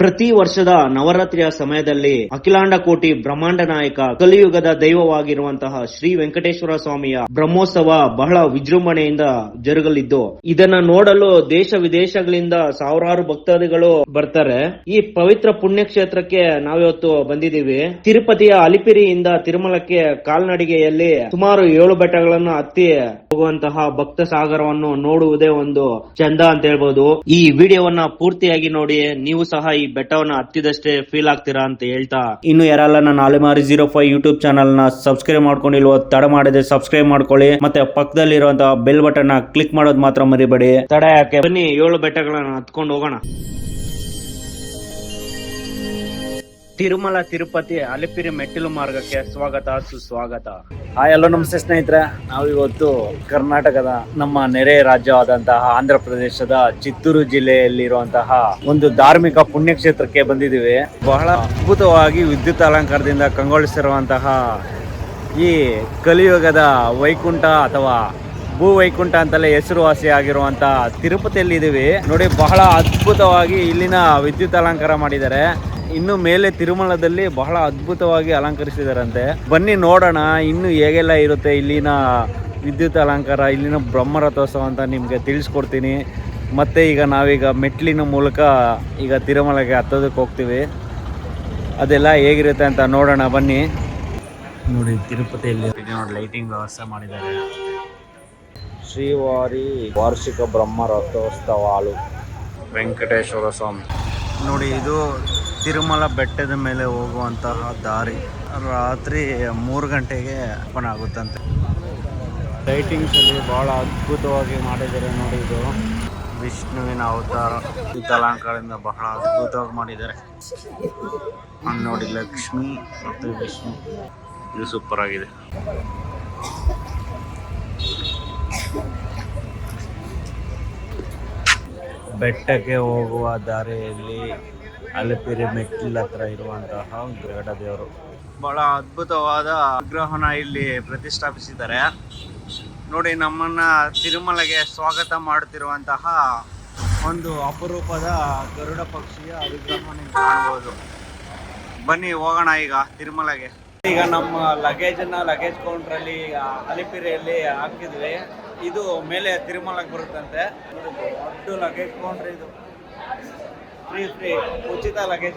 ಪ್ರತಿ ವರ್ಷದ ನವರಾತ್ರಿಯ ಸಮಯದಲ್ಲಿ ಅಖಿಲಾಂಡ ಕೋಟಿ ಬ್ರಹ್ಮಾಂಡ ನಾಯಕ ಕಲಿಯುಗದ ದೈವವಾಗಿರುವಂತಹ ಶ್ರೀ ವೆಂಕಟೇಶ್ವರ ಸ್ವಾಮಿಯ ಬ್ರಹ್ಮೋತ್ಸವ ಬಹಳ ವಿಜೃಂಭಣೆಯಿಂದ ಜರುಗಲಿದ್ದು, ಇದನ್ನ ನೋಡಲು ದೇಶ ವಿದೇಶಗಳಿಂದ ಸಾವಿರಾರು ಭಕ್ತಾದಿಗಳು ಬರ್ತಾರೆ. ಈ ಪವಿತ್ರ ಪುಣ್ಯಕ್ಷೇತ್ರಕ್ಕೆ ನಾವಿವತ್ತು ಬಂದಿದ್ದೀವಿ. ತಿರುಪತಿಯ ಅಲಿಪಿರಿಯಿಂದ ತಿರುಮಲಕ್ಕೆ ಕಾಲ್ನಡಿಗೆಯಲ್ಲಿ ಸುಮಾರು ಏಳು ಬೆಟ್ಟಗಳನ್ನು ಹತ್ತಿ ಹೋಗುವಂತಹ ಭಕ್ತ ಸಾಗರವನ್ನು ನೋಡುವುದೇ ಒಂದು ಚಂದ ಅಂತ ಹೇಳ್ಬೋದು. ಈ ವಿಡಿಯೋವನ್ನ ಪೂರ್ತಿಯಾಗಿ ನೋಡಿ, ನೀವು ಸಹ ಈ ಬೆಟ್ಟವನ್ನ ಹತ್ತಿದಷ್ಟೇ ಫೀಲ್ ಆಗ್ತೀರಾ ಅಂತ ಹೇಳ್ತಾ. ಇನ್ನು ಯಾರಲ್ಲ ನನ್ನ ಅಲೆಮಾರಿ ಜೀರೋ ಫೈವ್ ಯೂಟ್ಯೂಬ್ ಚಾನಲ್ನ ಸಬ್ಸ್ಕ್ರೈಬ್ ಮಾಡ್ಕೊಂಡಿಲ್ವೋ ತಡ ಮಾಡಿದ್ರೆ ಸಬ್ಸ್ಕ್ರೈಬ್ ಮಾಡ್ಕೊಳ್ಳಿ. ಮತ್ತೆ ಪಕ್ಕದಲ್ಲಿರುವಂತಹ ಬೆಲ್ ಬಟನ್ನ ಕ್ಲಿಕ್ ಮಾಡೋದು ಮಾತ್ರ ಮರಿಬೇಡಿ. ತಡ ಯಾಕೆ? ಬನ್ನಿ ಏಳು ಬೆಟ್ಟಗಳನ್ನ ಹತ್ಕೊಂಡು ಹೋಗೋಣ. ತಿರುಮಲ, ತಿರುಪತಿ, ಅಲಿಪಿರಿ, ಮೆಟ್ಟಿಲು ಮಾರ್ಗಕ್ಕೆ ಸ್ವಾಗತ, ಸುಸ್ವಾಗತ. ಆ ಎಲ್ಲೋ ನಮಸ್ತೆ ಸ್ನೇಹಿತರೆ. ನಾವು ಇವತ್ತು ಕರ್ನಾಟಕದ ನಮ್ಮ ನೆರೆ ರಾಜ್ಯವಾದಂತಹ ಆಂಧ್ರ ಪ್ರದೇಶದ ಚಿತ್ತೂರು ಜಿಲ್ಲೆಯಲ್ಲಿರುವಂತಹ ಒಂದು ಧಾರ್ಮಿಕ ಪುಣ್ಯಕ್ಷೇತ್ರಕ್ಕೆ ಬಂದಿದ್ದೀವಿ. ಬಹಳ ಅದ್ಭುತವಾಗಿ ವಿದ್ಯುತ್ ಅಲಂಕಾರದಿಂದ ಕಂಗೊಳಿಸಿರುವಂತಹ ಈ ಕಲಿಯುಗದ ವೈಕುಂಠ ಅಥವಾ ಭೂ ವೈಕುಂಠ ಅಂತಲೇ ಹೆಸರುವಾಸಿ ಆಗಿರುವಂತ ತಿರುಪತಿಯಲ್ಲಿ ಇದೀವಿ ನೋಡಿ, ಬಹಳ ಅದ್ಭುತವಾಗಿ ಇಲ್ಲಿನ ವಿದ್ಯುತ್ ಅಲಂಕಾರ ಮಾಡಿದ್ದಾರೆ. ಇನ್ನು ಮೇಲೆ ತಿರುಮಲದಲ್ಲಿ ಬಹಳ ಅದ್ಭುತವಾಗಿ ಅಲಂಕರಿಸಿದಾರಂತೆ. ಬನ್ನಿ ನೋಡೋಣ ಇನ್ನು ಹೇಗೆಲ್ಲ ಇರುತ್ತೆ ಇಲ್ಲಿನ ವಿದ್ಯುತ್ ಅಲಂಕಾರ ಇಲ್ಲಿನ ಬ್ರಹ್ಮರಥೋತ್ಸವ ಅಂತ ನಿಮಗೆ ತಿಳಿಸ್ಕೊಡ್ತೀನಿ. ಮತ್ತೆ ಈಗ ನಾವೀಗ ಮೆಟ್ಲಿನ ಮೂಲಕ ಈಗ ತಿರುಮಲಗೆ ಹತ್ತೋದಕ್ಕೆ ಹೋಗ್ತೀವಿ. ಅದೆಲ್ಲ ಹೇಗಿರುತ್ತೆ ಅಂತ ನೋಡೋಣ ಬನ್ನಿ. ನೋಡಿ ತಿರುಪತಿಯಲ್ಲಿ ನೋಡಿ ಲೈಟಿಂಗ್ ವ್ಯವಸ್ಥೆ ಮಾಡಿದ್ದಾರೆ. ಶ್ರೀವಾರಿ ವಾರ್ಷಿಕ ಬ್ರಹ್ಮರಥೋತ್ಸವ ಹಾಲು. ವೆಂಕಟೇಶ್ವರ ಸ್ವಾಮಿ. ನೋಡಿ ಇದು ತಿರುಮಲ ಬೆಟ್ಟದ ಮೇಲೆ ಹೋಗುವಂತಹ ದಾರಿ ರಾತ್ರಿ ಮೂರು ಗಂಟೆಗೆ ಓಪನ್ ಆಗುತ್ತಂತೆ. ಲೈಟಿಂಗ್ಸ್ ಅಲ್ಲಿ ಬಹಳ ಅದ್ಭುತವಾಗಿ ಮಾಡಿದ್ದಾರೆ ನೋಡಿ ಇದು. ವಿಷ್ಣುವಿನ ಅವತಾರ ತಲಾಂಕಾರದಿಂದ ಅಲಂಕಾರದಿಂದ ಬಹಳ ಅದ್ಭುತವಾಗಿ ಮಾಡಿದ್ದಾರೆ. ನೋಡಿ ಲಕ್ಷ್ಮಿ ಮತ್ತು ವಿಷ್ಣು. ಇದು ಸೂಪರ್ ಆಗಿದೆ. ಬೆಟ್ಟಕ್ಕೆ ಹೋಗುವ ದಾರಿಯಲ್ಲಿ ಅಲಿಪಿರಿ ಮೆಟ್ಟಿಲ ಹತ್ರ ಇರುವಂತಹ ಗರುಡ ದೇವರು. ಬಹಳ ಅದ್ಭುತವಾದ ವಿಗ್ರಹನ ಇಲ್ಲಿ ಪ್ರತಿಷ್ಠಾಪಿಸಿದ್ದಾರೆ. ನೋಡಿ, ನಮ್ಮನ್ನ ತಿರುಮಲೆಗೆ ಸ್ವಾಗತ ಮಾಡುತ್ತಿರುವಂತಹ ಒಂದು ಅಪರೂಪದ ಗರುಡ ಪಕ್ಷಿಯ ವಿಗ್ರಹವನ್ನು ಕಾಣಬಹುದು. ಬನ್ನಿ, ಹೋಗೋಣ ಈಗ ತಿರುಮಲೆಗೆ. ಈಗ ನಮ್ಮ ಲಗೇಜ್ ಅನ್ನ ಲಗೇಜ್ ಕೌಂಟರ್ ಕೌಂಟ್ರಲ್ಲಿ ಅಲಿಪಿರಿಯಲ್ಲಿ ಹಾಕಿದ್ವಿ. ಇದು ಮೇಲೆ ತಿರುಮಲಕ್ಕೆ ಬರುತ್ತಂತೆ. ದೊಡ್ಡ ಲಗೇಜ್ ಕೌಂಟರ್ ಇದು. ಫ್ರೀ ಫ್ರೀ ಉಚಿತ ಲಗೇಜ್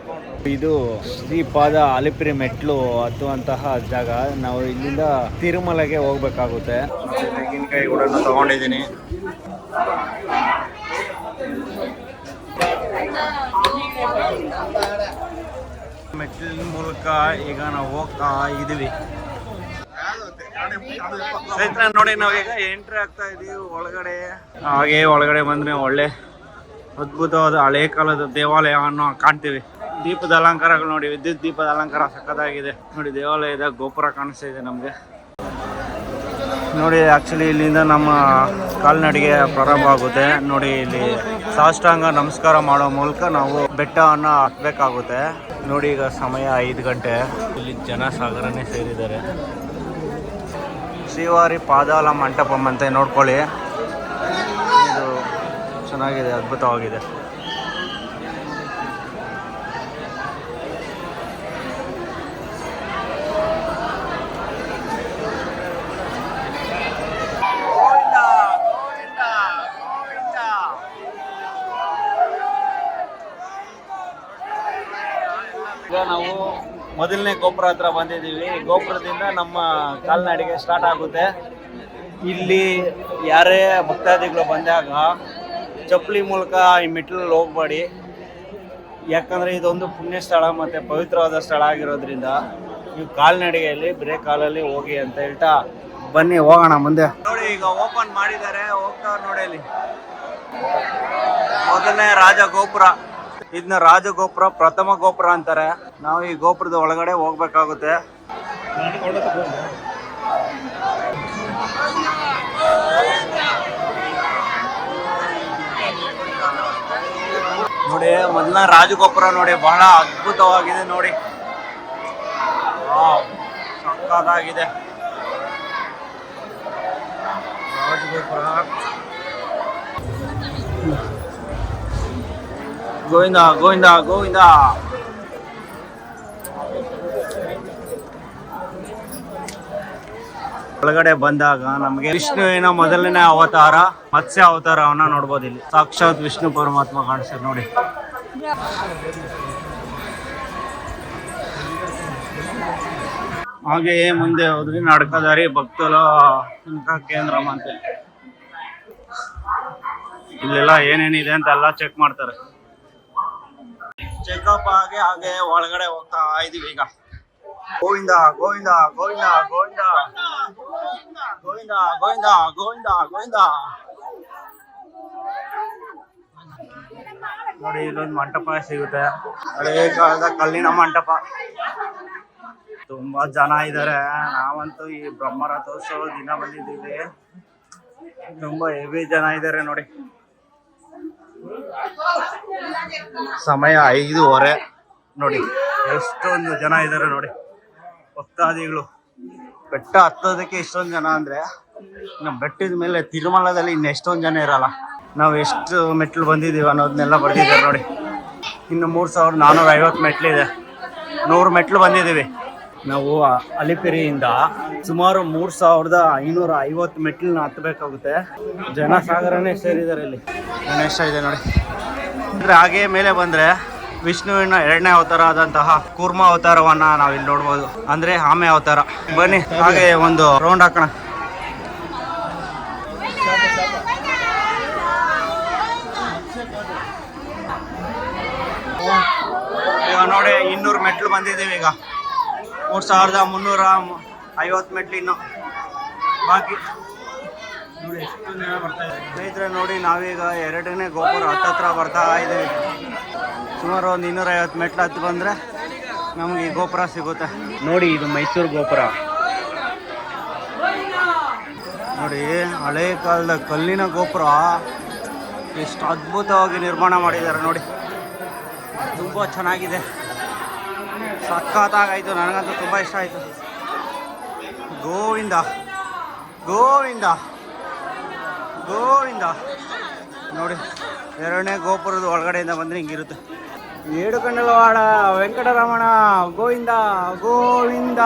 ಇದು ಶ್ರೀಪಾದ ಅಲಿಪಿರಿ ಮೆಟ್ಲು ಹತ್ತುವಂತಹ ಜಾಗ. ನಾವು ಇಲ್ಲಿಂದ ತಿರುಮಲೆಗೆ ಹೋಗ್ಬೇಕಾಗುತ್ತೆ. ತೆಂಗಿನಕಾಯಿ ಕೂಡ ತಗೊಂಡಿದ್ದೀನಿ. ಮೆಟ್ಟಿಲಿನ ಮೂಲಕ ಈಗ ನಾವು ಹೋಗ್ತಾ ಇದೀವಿ. ಸ್ನೇಹಿತರೆ ನೋಡಿ ನಾವೀಗ ಎಂಟ್ರಿ ಆಗ್ತಾ ಇದೀವಿ ಒಳಗಡೆ. ಹಾಗೆ ಒಳಗಡೆ ಬಂದ್ರೆ ಒಳ್ಳೆ ಅದ್ಭುತವಾದ ಹಳೆ ಕಾಲದ ದೇವಾಲಯವನ್ನು ಕಾಣ್ತೀವಿ. ದೀಪದ ಅಲಂಕಾರಗಳು ನೋಡಿ, ವಿದ್ಯುತ್ ದೀಪದ ಅಲಂಕಾರ ಸಕ್ಕದಾಗಿದೆ ನೋಡಿ, ದೇವಾಲಯದ ಗೋಪುರ ಕಾಣಿಸ್ತಾ ಇದೆ ನಮಗೆ. ನೋಡಿ ಆಕ್ಚುಲಿ ಇಲ್ಲಿಂದ ನಮ್ಮ ಕಾಲ್ನಡಿಗೆ ಪ್ರಾರಂಭ ಆಗುತ್ತೆ. ನೋಡಿ, ಇಲ್ಲಿ ಸಾಷ್ಟಾಂಗ ನಮಸ್ಕಾರ ಮಾಡೋ ಮೂಲಕ ನಾವು ಬೆಟ್ಟವನ್ನು ಹಾಕ್ಬೇಕಾಗುತ್ತೆ. ನೋಡಿ, ಈಗ ಸಮಯ ಐದು ಗಂಟೆ. ಇಲ್ಲಿ ಜನ ಸಾಗರನೇ ಸೇರಿದ್ದಾರೆ. ಶ್ರೀವಾರಿ ಪಾದಾಲ ಮಂಟಪಂ ಅಂತ ನೋಡ್ಕೊಳ್ಳಿ. ಚೆನ್ನಾಗಿದೆ ಅದ್ಭುತವಾಗಿದೆ. ಈಗ ನಾವು ಮೊದಲನೇ ಗೋಪುರ ಹತ್ರ ಬಂದಿದ್ದೀವಿ. ಗೋಪುರದಿಂದ ನಮ್ಮ ಕಾಲ್ನಡಿಗೆ ಸ್ಟಾರ್ಟ್ ಆಗುತ್ತೆ. ಇಲ್ಲಿ ಯಾರೇ ಭಕ್ತಾದಿಗಳು ಬಂದಾಗ ಚಪ್ಪಲಿ ಮೂಲಕ ಈ ಮೆಟ್ಲಲ್ಲಿ ಹೋಗ್ಬೇಡಿ. ಯಾಕಂದ್ರೆ ಇದೊಂದು ಪುಣ್ಯ ಸ್ಥಳ ಮತ್ತೆ ಪವಿತ್ರವಾದ ಸ್ಥಳ ಆಗಿರೋದ್ರಿಂದ ನೀವು ಕಾಲ್ನಡಿಗೆಯಲ್ಲಿ ಬ್ರೇಕ್ ಕಾಲಲ್ಲಿ ಹೋಗಿ ಅಂತ ಹೇಳ್ತಾ ಬನ್ನಿ, ಹೋಗೋಣ ಮುಂದೆ. ನೋಡಿ, ಈಗ ಓಪನ್ ಮಾಡಿದ್ದಾರೆ. ಹೋಗ್ತಾ ನೋಡಿ ಅಲ್ಲಿ ಮೊದಲನೇ ರಾಜ ಗೋಪುರ ಇದನ್ನ ರಾಜ ಗೋಪುರ ಪ್ರಥಮ ಗೋಪುರ ಅಂತಾರೆ. ನಾವು ಈ ಗೋಪುರದ ಒಳಗಡೆ ಹೋಗ್ಬೇಕಾಗುತ್ತೆ. ನೋಡಿ ಮೊದಲ ರಾಜಗೋಪುರ ನೋಡಿ ಬಹಳ ಅದ್ಭುತವಾಗಿದೆ ನೋಡಿ. ಸಕ್ಕದಾಗಿದೆ ರಾಜಗೋಪುರ. ಗೋವಿಂದ ಗೋವಿಂದ ಗೋವಿಂದ. ಒಳಗಡೆ ಬಂದಾಗ ನಮಗೆ ವಿಷ್ಣುವಿನ ಮೊದಲನೇ ಅವತಾರ, ಮತ್ಸ್ಯ ಅವತಾರವನ್ನ ನೋಡ್ಬೋದು ಇಲ್ಲಿ. ಸಾಕ್ಷಾತ್ ವಿಷ್ಣು ಪರಮಾತ್ಮ ಕಾಣಿಸ್ತಾರೆ ನೋಡಿ. ಹಾಗೆಯೇ ಮುಂದೆ ಹೋದ್ರಿ ನಡ್ಕದಾರಿ ಭಕ್ತಲ ಕೇಂದ್ರ ಅಂತ ಇಲ್ಲೆಲ್ಲ ಏನೇನಿದೆ ಅಂತ ಎಲ್ಲ ಚೆಕ್ ಮಾಡ್ತಾರೆ. ಚೆಕಪ್ ಆಗಿ ಹಾಗೆ ಒಳಗಡೆ ಹೋಗ್ತಾ ಇದೀವಿ ಈಗ. ಗೋವಿಂದ ಗೋವಿಂದ ಗೋವಿಂದ ಗೋವಿಂದ. ಗೋವಿಂದ ಗೋವಿಂದ ಗೋವಿಂದ ಗೋವಿಂದ. ನೋಡಿ ಇಲ್ಲೊಂದು ಮಂಟಪ ಸಿಗುತ್ತೆ. ಹಳೇ ಕಾಲದ ಕಲ್ಲಿನ ಮಂಟಪ. ತುಂಬಾ ಜನ ಇದ್ದಾರೆ ನಾವಂತೂ ಈ ಬ್ರಹ್ಮರಥೋತ್ಸವ ದಿನ ಬಂದಿದ್ದೀವಿ. ತುಂಬಾ ಹೆವಿ ಜನ ಇದ್ದಾರೆ ನೋಡಿ. ಸಮಯ ಐದೂವರೆ. ನೋಡಿ ಎಷ್ಟೊಂದು ಜನ ಇದ್ದಾರೆ ನೋಡಿ. ಭಕ್ತಾದಿಗಳು. ಬೆಟ್ಟ ಹತ್ತೋದಕ್ಕೆ ಇಷ್ಟೊಂದು ಜನ ಅಂದ್ರೆ ನಮ್ಮ ಬೆಟ್ಟದ ಮೇಲೆ ತಿರುಮಲದಲ್ಲಿ ಇನ್ನು ಎಷ್ಟೊಂದು ಜನ ಇರಲ್ಲ. ನಾವು ಎಷ್ಟು ಮೆಟ್ಲು ಬಂದಿದ್ದೀವಿ ಅನ್ನೋದನ್ನೆಲ್ಲ ಬರ್ದಿದ್ದಾರೆ ನೋಡಿ. ಇನ್ನು ಮೂರು ಸಾವಿರದ ನಾನ್ನೂರ ಐವತ್ತು ಮೆಟ್ಲಿದೆ. ನೂರು ಮೆಟ್ಲು ಬಂದಿದ್ದೀವಿ. ನಾವು ಅಲಿಪಿರಿಯಿಂದ ಸುಮಾರು ಮೂರು ಸಾವಿರದ ಐನೂರ ಐವತ್ತು ಮೆಟ್ಲನ್ನ ಹತ್ತಬೇಕಾಗುತ್ತೆ ಜನಸಾಗರನೇ ಸೇರಿದ್ದಾರೆ ಇಲ್ಲಿ. ಗಣೇಶ ಇದೆ ನೋಡಿ. ಅಂದರೆ ಹಾಗೆ ಮೇಲೆ ಬಂದ್ರೆ ವಿಷ್ಣುವಿನ ಎರಡನೇ ಅವತಾರ ಆದಂತಹ ಕೂರ್ಮ ಅವತಾರವನ್ನ ನಾವು ಇಲ್ಲಿ ನೋಡ್ಬೋದು. ಅಂದ್ರೆ ಆಮೆ ಅವತಾರ. ಬನ್ನಿ, ಹಾಗೆ ಒಂದು ರೌಂಡ್ ಹಾಕೋಣ. ಈಗ ನೋಡಿ, ಇನ್ನೂರು ಮೆಟ್ಲು ಬಂದಿದ್ದೀವಿ ಈಗ. ಮೂರು ಸಾವಿರದ ಮುನ್ನೂರ ಐವತ್ತು ಮೆಟ್ಲು ಇನ್ನು ಬಾಕಿ. ನೋಡಿ. ಎಷ್ಟು ಜನ ಬರ್ತಾ ಇದ್ದಾರೆ ಸ್ನೇಹಿತರೆ ನೋಡಿ ನಾವೀಗ ಎರಡನೇ ಗೋಪುರ ಹತ್ತತ್ರ ಬರ್ತಾ ಇದ್ದೀವಿ. ಸುಮಾರು ಒಂದು ಇನ್ನೂರೈವತ್ತು ಮೆಟ್ಲು ಹತ್ತು ಬಂದರೆ ನಮಗೆ ಈ ಗೋಪುರ ಸಿಗುತ್ತೆ. ನೋಡಿ ಇದು ಮೈಸೂರು ಗೋಪುರ. ನೋಡಿ ಹಳೆ ಕಾಲದ ಕಲ್ಲಿನ ಗೋಪುರ ಎಷ್ಟು ಅದ್ಭುತವಾಗಿ ನಿರ್ಮಾಣ ಮಾಡಿದ್ದಾರೆ ನೋಡಿ. ತುಂಬ ಚೆನ್ನಾಗಿದೆ. ಸಖತ್ತಾಗಾಯಿತು ನನಗಂತೂ ತುಂಬ ಇಷ್ಟ ಆಯಿತು. ಗೋವಿಂದ ಗೋವಿಂದ. ಗೋವಿಂದ. ನೋಡಿ, ಎರಡನೇ ಗೋಪುರದ ಒಳಗಡೆಯಿಂದ ಬಂದರೆ ಹಿಂಗಿರುತ್ತೆ ಏಡು ಕಂಡಲವಾಡ ವೆಂಕಟರಮಣ, ಗೋವಿಂದ ಗೋವಿಂದ.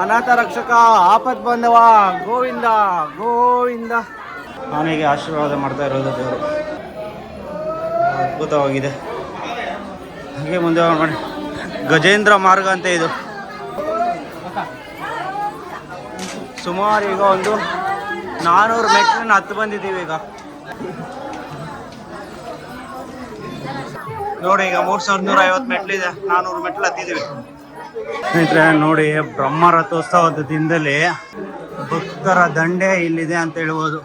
ಅನಾಥ ರಕ್ಷಕ, ಆಪತ್ ಬಂದವ, ಗೋವಿಂದ ಗೋವಿಂದ. ಅವನಿಗೆ ಆಶೀರ್ವಾದ ಮಾಡ್ತಾ ಇರೋದು ದೇವರು. ಅದ್ಭುತವಾಗಿದೆ. ಹಾಗೆ ಮುಂದೆ ನೋಡಿ. ಗಜೇಂದ್ರ ಮಾರ್ಗ ಅಂತ ಇದು. ಸುಮಾರು ಈಗ ಒಂದು ನಾನೂರು ಮೆಟ್ಲನ್ನ ಹತ್ತು ಬಂದಿದ್ದೀವಿ ಈಗ. ನೋಡಿ, ಈಗ ಮೂರ್ ಸಾವಿರದ ನೂರ ಐವತ್ತು ಮೆಟ್ಲಿದೆ ನಾನೂರು ಮೆಟ್ಲು ಹತ್ತಿದೀವಿ ಸ್ನೇಹಿತರೆ, ನೋಡಿ, ಬ್ರಹ್ಮ ರಥೋತ್ಸವದ ದಿನದಲ್ಲಿ ಭಕ್ತರ ದಂಡೆ ಇಲ್ಲಿದೆ ಅಂತ ಹೇಳ್ಬೋದು.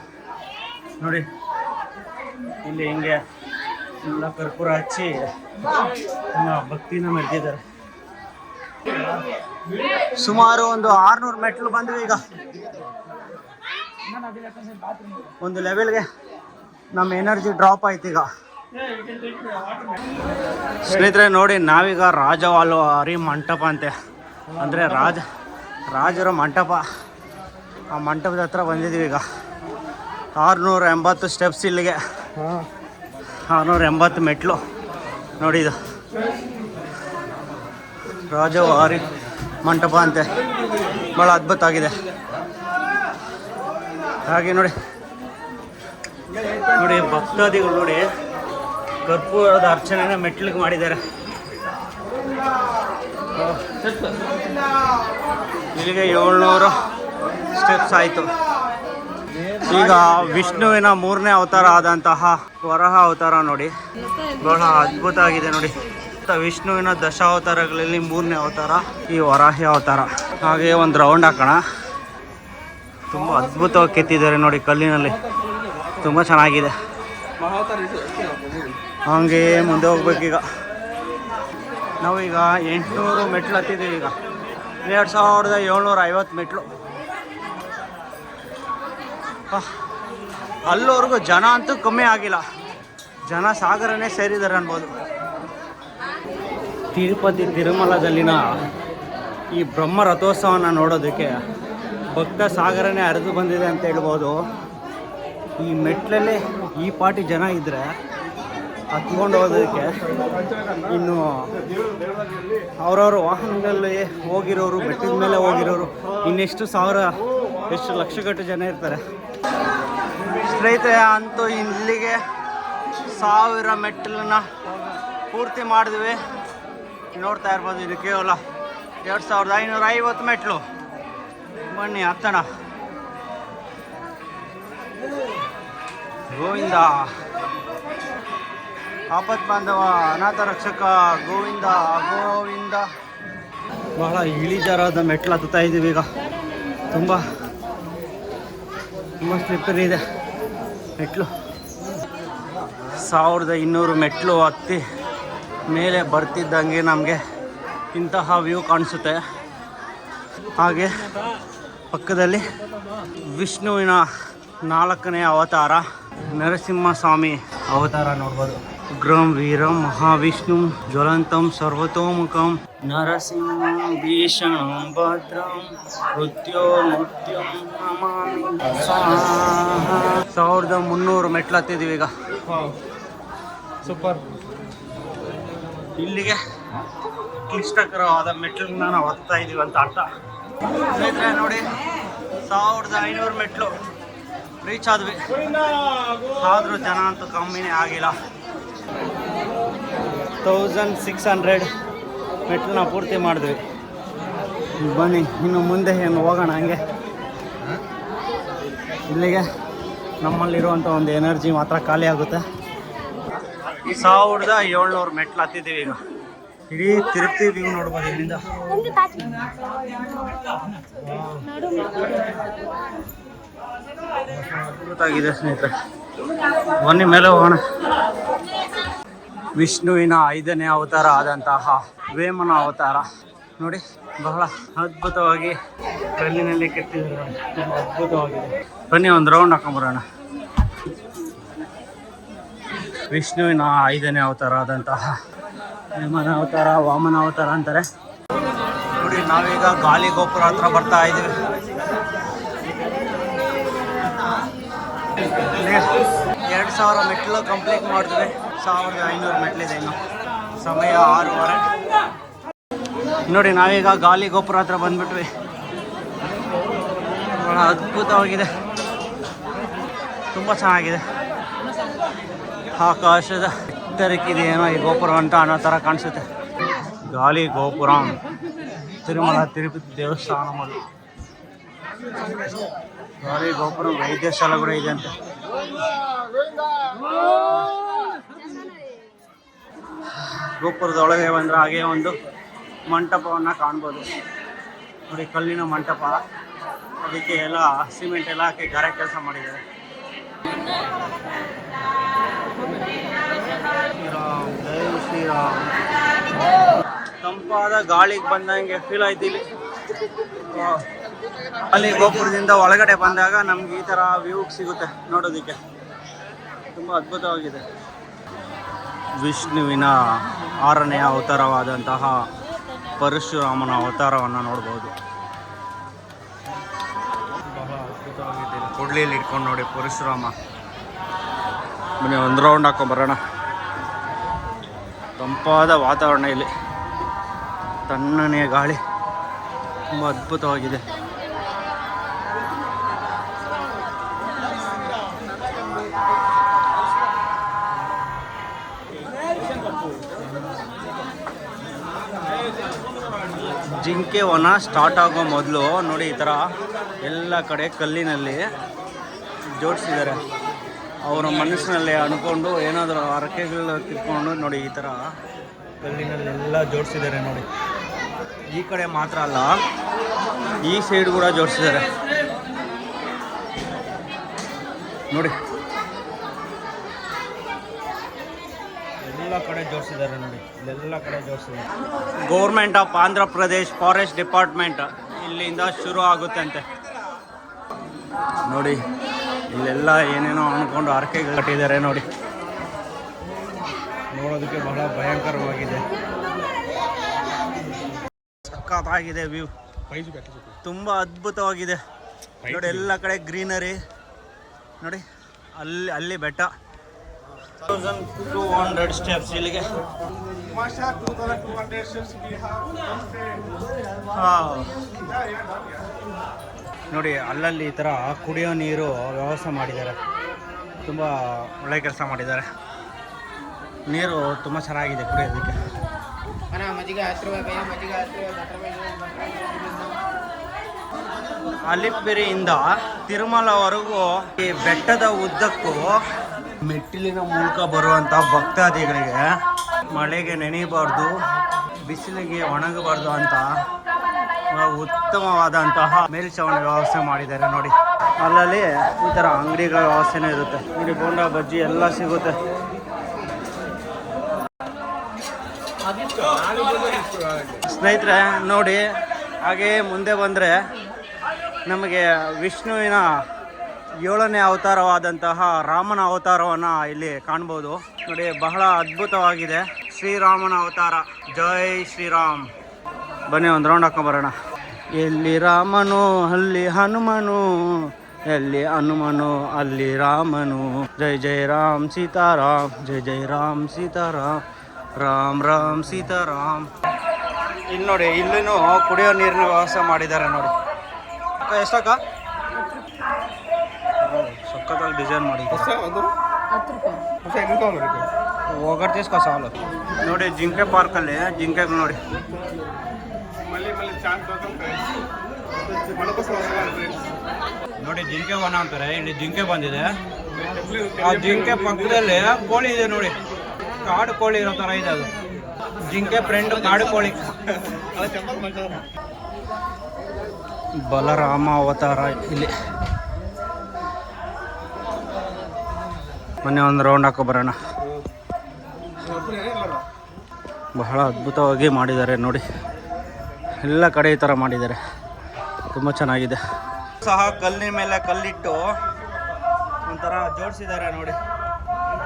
ನೋಡಿ, ಇಲ್ಲಿ ಹಿಂಗೆ ಎಲ್ಲ ಕರ್ಪೂರ ಹಚ್ಚಿ ಭಕ್ತಿನ ಮೆರೆದಿದ್ದಾರೆ. ಸುಮಾರು ಒಂದು ಆರ್ನೂರು ಮೆಟ್ಲು ಬಂದ್ವಿ ಈಗ. ಒಂದು ಲೆವೆಲ್ಗೆ ನಮ್ಮ ಎನರ್ಜಿ ಡ್ರಾಪ್ ಆಯ್ತು ಈಗ. ಸ್ನೇಹಿತರೆ, ನೋಡಿ, ನಾವೀಗ ರಾಜವಾಲುವಾರಿ ಮಂಟಪ ಅಂತೆ. ಅಂದರೆ ರಾಜ, ರಾಜರ ಮಂಟಪ. ಆ ಮಂಟಪದ ಹತ್ರ ಬಂದಿದ್ದೀವಿ ಈಗ. ಆರುನೂರ ಎಂಬತ್ತು ಸ್ಟೆಪ್ಸ್ ಇಲ್ಲಿಗೆ. ಆರುನೂರ ಎಂಬತ್ತು ಮೆಟ್ಲು. ನೋಡಿ ಇದು. ರಾಜವಾರಿ ಮಂಟಪ ಅಂತೆ. ಭಾಳ ಅದ್ಭುತ ಆಗಿದೆ. ಹಾಗೆ ನೋಡಿ. ನೋಡಿ ಭಕ್ತಾದಿಗಳು ನೋಡಿ ಕರ್ಪೂರದ ಅರ್ಚನೆನ ಮೆಟ್ಲಿಗೆ ಮಾಡಿದ್ದಾರೆ. ಇಲ್ಲಿಗೆ ಏಳ್ನೂರು ಸ್ಟೆಪ್ಸ್ ಆಯಿತು. ಈಗ ವಿಷ್ಣುವಿನ ಮೂರನೇ ಅವತಾರ ಆದಂತಹ ವರಹ ಅವತಾರ ನೋಡಿ. ಬಹಳ ಅದ್ಭುತ ಆಗಿದೆ ನೋಡಿ. ವಿಷ್ಣುವಿನ ದಶಾವತಾರಗಳಲ್ಲಿ ಮೂರನೇ ಅವತಾರ, ಈ ವರಾಹಿ ಅವತಾರ. ಹಾಗೆ ಒಂದು ರೌಂಡ್ ಹಾಕೋಣ. ತುಂಬ ಅದ್ಭುತವಾಗಿ ಕೆತ್ತಿದ್ದಾರೆ ನೋಡಿ, ಕಲ್ಲಿನಲ್ಲಿ. ತುಂಬ ಚೆನ್ನಾಗಿದೆ. ಹಾಗೆ ಮುಂದೆ ಹೋಗ್ಬೇಕೀಗ. ನಾವೀಗ ಎಂಟುನೂರು ಮೆಟ್ಲು ಹತ್ತಿದ್ದೀವಿ ಈಗ. ಎರಡು ಸಾವಿರದ ಏಳ್ನೂರ ಐವತ್ತು ಮೆಟ್ಲು. ಅಲ್ಲಿವರೆಗೂ ಜನ ಅಂತೂ ಕಮ್ಮಿ ಆಗಿಲ್ಲ. ಜನ ಸಾಗರನೇ ಸೇರಿದ್ದಾರೆ ಅನ್ಬೋದು. ತಿರುಪತಿ ತಿರುಮಲದಲ್ಲಿನ ಈ ಬ್ರಹ್ಮ ರಥೋತ್ಸವನ ನೋಡೋದಕ್ಕೆ ಭಕ್ತ ಸಾಗರನೇ ಹರಿದು ಬಂದಿದೆ ಅಂತ ಹೇಳ್ಬೋದು. ಈ ಮೆಟ್ಲಲ್ಲಿ ಈ ಪಾಟಿ ಜನ ಇದ್ದರೆ ಹತ್ಕೊಂಡು ಹೋಗೋದಕ್ಕೆ ಇನ್ನು ಅವ್ರವ್ರ ವಾಹನದಲ್ಲಿ ಹೋಗಿರೋರು, ಬೆಟ್ಟದ ಮೇಲೆ ಹೋಗಿರೋರು ಇನ್ನೆಷ್ಟು ಸಾವಿರ, ಎಷ್ಟು ಲಕ್ಷಗಟ್ಟು ಜನ ಇರ್ತಾರೆ. ಸ್ನೇಹಿತರೆ, ಅಂತೂ ಇಲ್ಲಿಗೆ ಸಾವಿರ ಮೆಟ್ಟಲನ್ನ ಪೂರ್ತಿ ಮಾಡಿದ್ವಿ. ನೋಡ್ತಾ ಇರ್ಬೋದು, ಇದು ಕೇವಲ ಎರಡು ಸಾವಿರದ ಐನೂರ ಐವತ್ತು ಮೆಟ್ಲು. ಬನ್ನಿ, ಹತ್ತಣ. ಗೋವಿಂದ. ಆಪತ್ ಬಾಂಧವ, ಅನಾಥ ರಕ್ಷಕ, ಗೋವಿಂದ ಗೋವಿಂದ. ಬಹಳ ಇಳಿಜಾರಾದ ಮೆಟ್ಲ ಹತ್ತುತ್ತಾ ಇದ್ದೀವಿ ಈಗ. ತುಂಬ ತುಂಬ ಸ್ಲಿಪ್ಪರ್ ಇದೆ ಮೆಟ್ಲು ಸಾವಿರದ ಇನ್ನೂರು ಮೆಟ್ಲು ಹತ್ತಿ ಮೇಲೆ ಬರ್ತಿದ್ದಂಗೆ ನಮಗೆ ಇಂತಹ ವ್ಯೂ ಕಾಣಿಸುತ್ತೆ. ಹಾಗೆ ಪಕ್ಕದಲ್ಲಿ ವಿಷ್ಣುವಿನ ನಾಲ್ಕನೇ ಅವತಾರ ನರಸಿಂಹ ಸ್ವಾಮಿ ಅವತಾರ ನೋಡ್ಬೋದು. ಉಗ್ರಂ ವೀರಂ ಮಹಾವಿಷ್ಣು ಜ್ವಲಂತಂ ಸರ್ವತೋಮುಖಂ ನರಸಿಂಹ ಭೀಷಣಂ ಭದ್ರಂ ಮೃತ್ಯೋ. ಸಾವಿರದ ಮುನ್ನೂರು ಮೆಟ್ಲು ಹತ್ತಿದ್ದೀವಿ ಈಗ. ಸೂಪರ್. ಇಲ್ಲಿಗೆ ಕ್ಲಿಷ್ಟಕರವಾದ ಮೆಟ್ಲನ್ನ ನಾವು ಹತ್ತಾ ಇದೀವಿ ಅಂತ ಅರ್ಥ. ಸ್ನೇಹಿತರೆ, ನೋಡಿ, ಸಾವಿರದ ಐನೂರು ಮೆಟ್ಲು ರೀಚ್ ಆದ್ವಿ. ಆದರೂ ಜನ ಅಂತೂ ಕಮ್ಮಿನೇ ಆಗಿಲ್ಲ. ತೌಸಂಡ್ ಸಿಕ್ಸ್ ಹಂಡ್ರೆಡ್ ಮೆಟ್ಲನ್ನ ಪೂರ್ತಿ ಮಾಡಿದ್ವಿ. ಬನ್ನಿ, ಇನ್ನು ಮುಂದೆ ಏನು ಹೋಗೋಣ ಹಂಗೆ. ಇಲ್ಲಿಗೆ ನಮ್ಮಲ್ಲಿರುವಂಥ ಒಂದು ಎನರ್ಜಿ ಮಾತ್ರ ಖಾಲಿ ಆಗುತ್ತೆ. ಸಾವಿರದ ಏಳ್ನೂರು ಮೆಟ್ಲು ಹತ್ತಿದ್ದೀವಿ ಈಗ. ಇಡೀ ತಿರುಪತಿ ವ್ಯೂ ನೋಡ್ಬೋದು ಇಲ್ಲಿಂದ. ಅದ್ಭುತವಾಗಿದೆ ಸ್ನೇಹಿತರೆ. ಬನ್ನಿ ಮೇಲೆ ಹೋಗೋಣ. ವಿಷ್ಣುವಿನ ಐದನೇ ಅವತಾರ ಆದಂತಹ ವೇಮನ ಅವತಾರ. ನೋಡಿ, ಬಹಳ ಅದ್ಭುತವಾಗಿ ಕಲ್ಲಿನಲ್ಲಿ ಕೆತ್ತಿದ್ದಾರೆ. ತುಂಬ ಅದ್ಭುತವಾಗಿದೆ. ಬನ್ನಿ, ಒಂದು ರೌಂಡ್ ಹಾಕೊಂಬರೋಣ. ವಿಷ್ಣುವಿನ ಐದನೇ ಅವತಾರ ಆದಂತಹ ವೇಮನ ಅವತಾರ ವಾಮನ ಅವತಾರ ಅಂತಾರೆ. ನೋಡಿ, ನಾವೀಗ ಗಾಲಿ ಗೋಪುರ ಹತ್ರ ಬರ್ತಾ ಇದ್ದೀವಿ. ಎರಡು ಸಾವಿರ ಮೆಟ್ಲು ಕಂಪ್ಲೀಟ್ ಮಾಡಿದ್ವಿ. ಸಾವಿರದ ಐನೂರು ಮೆಟ್ಲಿದೆ ಇನ್ನು. ಸಮಯ ಆರೂವರೆ. ನೋಡಿ, ನಾವೀಗ ಗಾಲಿ ಗೋಪುರ ಹತ್ರ ಬಂದ್ಬಿಟ್ವಿ. ಬಹಳ ಅದ್ಭುತವಾಗಿದೆ. ತುಂಬ ಚೆನ್ನಾಗಿದೆ. ಆಕಾಶದ ಎತ್ತರಕ್ಕಿದೆಯೇನೋ ಈ ಗೋಪುರ ಅಂತ ಅನ್ನೋ ಥರ ಕಾಣಿಸುತ್ತೆ. ಗಾಲಿ ಗೋಪುರ, ತಿರುಮಲ, ತಿರುಪತಿ ದೇವಸ್ಥಾನ ಮಾಡಿ ಗಾಲಿ ಗೋಪುರ ವೈದ್ಯಶಾಲ ಕೂಡ ಇದೆ ಅಂತ. ಗೋಪುರದ ಒಳಗೆ ಬಂದ್ರೆ ಹಾಗೆ ಒಂದು ಮಂಟಪವನ್ನು ಕಾಣ್ಬೋದು. ನೋಡಿ, ಕಲ್ಲಿನ ಮಂಟಪ. ಅದಕ್ಕೆ ಎಲ್ಲ ಸಿಮೆಂಟ್ ಎಲ್ಲ ಹಾಕಿ ಗಾರೆ ಕೆಲಸ ಮಾಡಿದ್ದಾರೆ. ತಂಪಾದ ಗಾಳಿಗೆ ಬಂದಂಗೆ ಫೀಲ್ ಆಯ್ತು ಇಲ್ಲಿ. ಅಲ್ಲಿ ಗೋಪುರದಿಂದ ಒಳಗಡೆ ಬಂದಾಗ ನಮ್ಗೆ ಈ ತರ ವ್ಯೂ ಸಿಗುತ್ತೆ ನೋಡೋದಕ್ಕೆ. ತುಂಬಾ ಅದ್ಭುತವಾಗಿದೆ. ವಿಷ್ಣುವಿನ ಆರನೆಯ ಅವತಾರವಾದಂತಹ ಪರಶುರಾಮನ ಅವತಾರವನ್ನು ನೋಡ್ಬೋದು. ಕೊಡ್ಲಿಯಲ್ಲಿ ಇಟ್ಕೊಂಡು ನೋಡಿ ಪರಶುರಾಮ. ಬನ್ನಿ, ಒಂದು ರೌಂಡ್ ಹಾಕೊಂಬರೋಣ ತಂಪಾದ ವಾತಾವರಣ ಇಲ್ಲಿ. ತಣ್ಣನೆಯ ಗಾಳಿ ತುಂಬ ಅದ್ಭುತವಾಗಿದೆ. ಜಿಂಕೆ ವನ ಸ್ಟಾರ್ಟ್ ಆಗೋ ಮೊದಲು ನೋಡಿ ಈ ಥರ ಎಲ್ಲ ಕಡೆ ಕಲ್ಲಿನಲ್ಲಿ ಜೋಡಿಸಿದ್ದಾರೆ. ಅವರ ಮನಸ್ಸಿನಲ್ಲಿ ಅನ್ಕೊಂಡು ಏನಾದರೂ ಹರಕೆಗಳು ತಿಳ್ಕೊಂಡು ನೋಡಿ ಈ ಥರ ಕಲ್ಲಿನಲ್ಲೆಲ್ಲ ಜೋಡಿಸಿದ್ದಾರೆ ನೋಡಿ. ಈ ಕಡೆ ಮಾತ್ರ ಅಲ್ಲ, ಈ ಸೈಡ್ ಕೂಡ ಜೋಡಿಸಿದ್ದಾರೆ. ನೋಡಿ. ಎಲ್ಲ ಕಡೆ ಜೋಡಿಸಿದ್ದಾರೆ ನೋಡಿ. ಇಲ್ಲೆಲ್ಲ ಕಡೆ ಜೋಡಿಸಿದ್ದಾರೆ. Government of Andhra Pradesh forest department ಇಲ್ಲಿಂದ ಶುರು ಆಗುತ್ತಂತೆ ನೋಡಿ. ಇಲ್ಲೆಲ್ಲ ಏನೇನೋ ಅನ್ಕೊಂಡು ಹರಕೆಗಳು ಕಟ್ಟಿದ್ದಾರೆ ನೋಡಿ. ನೋಡೋದಕ್ಕೆ ಬಹಳ ಭಯಂಕರವಾಗಿದೆ. ಸಕ್ಕತ್ತಾಗಿದೆ ವ್ಯೂ. ತುಂಬ ಅದ್ಭುತವಾಗಿದೆ. ನೋಡಿ, ಎಲ್ಲ ಕಡೆ ಗ್ರೀನರಿ. ನೋಡಿ, ಅಲ್ಲಿ ಅಲ್ಲಿ ಬೆಟ್ಟ. ತೌಸಂಡ್ ಟೂ ಹಂಡ್ರೆಡ್ ಸ್ಟೆಪ್ಸ್ ಇಲ್ಲಿಗೆ. Masha 2200 steps we have. ನೋಡಿ ಅಲ್ಲಲ್ಲಿ ಈ ಥರ ಕುಡಿಯೋ ನೀರು ವ್ಯವಸ್ಥೆ ಮಾಡಿದ್ದಾರೆ. ತುಂಬ ಒಳ್ಳೆ ಕೆಲಸ ಮಾಡಿದ್ದಾರೆ. ನೀರು ತುಂಬ ಚೆನ್ನಾಗಿದೆ ಕುಡಿಯೋದಕ್ಕೆ. ಅಲಿಪಿರಿಯಿಂದ ತಿರುಮಲವರೆಗೂ ಈ ಬೆಟ್ಟದ ಉದ್ದಕ್ಕೂ ಮೆಟ್ಟಿಲಿನ ಮೂಲಕ ಬರುವಂಥ ಭಕ್ತಾದಿಗಳಿಗೆ ಮಳೆಗೆ ನೆನೆಯಬಾರ್ದು ಬಿಸಿಲಿಗೆ ಒಣಗಬಾರ್ದು ಅಂತ ಉತ್ತಮವಾದಂತಹ ಮೇಲ್ಚಾವಣಿ ವ್ಯವಸ್ಥೆ ಮಾಡಿದ್ದಾರೆ ನೋಡಿ. ಅಲ್ಲಲ್ಲಿ ಈ ಥರ ಅಂಗಡಿಗಳ ವ್ಯವಸ್ಥೆನೂ ಇರುತ್ತೆ. ನೋಡಿ ಬೋಂಡ, ಬಜ್ಜಿ ಎಲ್ಲ ಸಿಗುತ್ತೆ. ಸ್ನೇಹಿತರೆ, ನೋಡಿ, ಹಾಗೆ ಮುಂದೆ ಬಂದರೆ ನಮಗೆ ವಿಷ್ಣುವಿನ ಏಳನೇ ಅವತಾರವಾದಂತಹ ರಾಮನ ಅವತಾರವನ್ನು ಇಲ್ಲಿ ಕಾಣ್ಬೋದು. ನೋಡಿ, ಬಹಳ ಅದ್ಭುತವಾಗಿದೆ. ಶ್ರೀರಾಮನ ಅವತಾರ. ಜೈ ಶ್ರೀರಾಮ್. ಬನ್ನಿ ಒಂದು ರೌಂಡ್ ಹಾಕೊಂಬರೋಣ ಎಲ್ಲಿ ರಾಮನು ಅಲ್ಲಿ ಹನುಮನು ಎಲ್ಲಿ ಹನುಮನು ಅಲ್ಲಿ ರಾಮನು. ಜೈ ಜೈ ರಾಮ್ ಸೀತಾರಾಮ್ ಜೈ ಜೈ ರಾಮ್ ಸೀತಾರಾಮ್. ರಾಮ್ ರಾಮ್ ಸೀತಾರಾಮ್. ಇಲ್ಲಿ ನೋಡಿ ಇಲ್ಲಿನೂ ಕುಡಿಯೋ ನೀರಿನ ವ್ಯವಸ್ಥೆ ಮಾಡಿದ್ದಾರೆ ನೋಡಿ. ಅಕ್ಕ ಎಷ್ಟಕ್ಕ? ಸಕ್ಕತ್ತಾಗಿ ಡಿಸೈನ್ ಮಾಡಿದ್ದಾರೆ. ಹೋಗರ್ತೀಸ್ಕೊ ಸಾಲು. ನೋಡಿ ಜಿಂಕೆ ಪಾರ್ಕಲ್ಲಿ ಜಿಂಕೆ ನೋಡಿ. మళ్ళీ మళ్ళీ ఛాన్స్ దొరకం ఫ్రెండ్స్ మన కోసం వస్తున్నారు ఫ్రెండ్స్ ನೋಡಿ ಜಿಂಕೆ ವನ ಅಂತಾರೆ ಇಲ್ಲಿ ಜಿಂಕೆ ಬಂದಿದೆ ಆ ಜಿಂಕೆ ಪಕ್ಕದಲ್ಲಿ ಕೋಳಿ ಇದೆ ನೋಡಿ ಕಾಡು ಕೋಳಿ ಇರೋ ಥರ ಇದೆ ಅದು ಜಿಂಕೆ ಫ್ರೆಂಡ್ ಕಾಡು ಕೋಳಿ అలా చెప్పాలి మంచిదా ಬಲರಾಮ ಅವತಾರ ಇಲ್ಲಿ ಮೊನ್ನೆ ಒಂದು ರೌಂಡ್ ಹಾಕೋ ಬರೋಣ ಬಹಳ ಅದ್ಭುತವಾಗಿ ಮಾಡಿದ್ದಾರೆ ನೋಡಿ ಎಲ್ಲ ಕಡೆ ಈ ಥರ ಮಾಡಿದ್ದಾರೆ. ತುಂಬ ಚೆನ್ನಾಗಿದೆ. ಸಹ ಕಲ್ಲಿನ ಮೇಲೆ ಕಲ್ಲಿಟ್ಟು ಒಂಥರ ಜೋಡಿಸಿದ್ದಾರೆ ನೋಡಿ.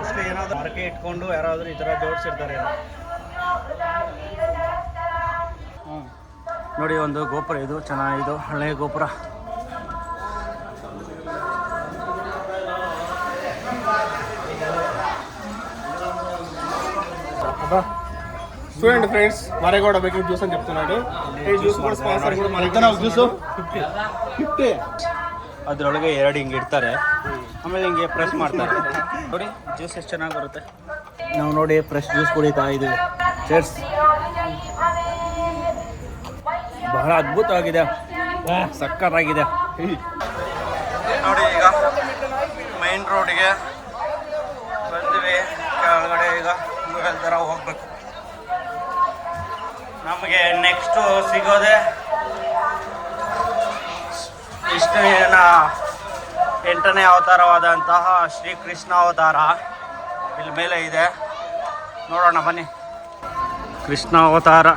ಅಷ್ಟೇ ಏನಾದರೂ ಮರಕೆ ಇಟ್ಕೊಂಡು ಯಾರಾದರೂ ಈ ಥರ ಜೋಡಿಸಿರ್ತಾರೆ ಹ್ಞೂ ನೋಡಿ ಒಂದು ಗೋಪುರ ಇದು ಚೆನ್ನಾಗಿದು ಹಳೆಯ ಗೋಪುರ. చూడండి ఫ్రెండ్స్ మరేగౌడ బేకింగ్ జ్యూస్ అని చెప్తున్నాడు ఈ జ్యూస్ కూడా స్పాన్సర్ కూడా మనకి జ్యూస్ ఫిఫ్టీ ಅದರೊಳಗೆ ಎರಡು ಹಿಂಗೆ ಇಡ್ತಾರೆ ಆಮೇಲೆ ಹಿಂಗೆ ಪ್ರೆಸ್ ಮಾಡ್ತಾರೆ ನೋಡಿ ಜ್ಯೂಸ್ ಎಷ್ಟು ಚೆನ್ನಾಗಿ ಬರುತ್ತೆ ನಾವು ನೋಡಿ ಫ್ರೆಶ್ ಜ್ಯೂಸ್ ಕುಡಿತಾ ಇದ್ದೀವಿ ಚೇರ್ಸ್ ಬಹಳ ಅದ್ಭುತವಾಗಿದೆ ಸಕ್ಕತ್ತಾಗಿದೆ ನೋಡಿ ಈಗ ಮೈನ್ ರೋಡಿಗೆ ಬಂದ್ವಿ ಕೆಳಗಡೆ ಈಗ ಮುಗಲ್ ಥರ ಹೋಗ್ಬೇಕು ನಮಗೆ ನೆಕ್ಸ್ಟು ಸಿಗೋದೆ ವಿಷ್ಣುವಿನ ಎಂಟನೇ ಅವತಾರವಾದಂತಹ ಶ್ರೀಕೃಷ್ಣ ಅವತಾರ. ಇಲ್ಲಿ ಮೇಲೆ ಇದೆ. ನೋಡೋಣ, ಬನ್ನಿ. ಕೃಷ್ಣ ಅವತಾರ.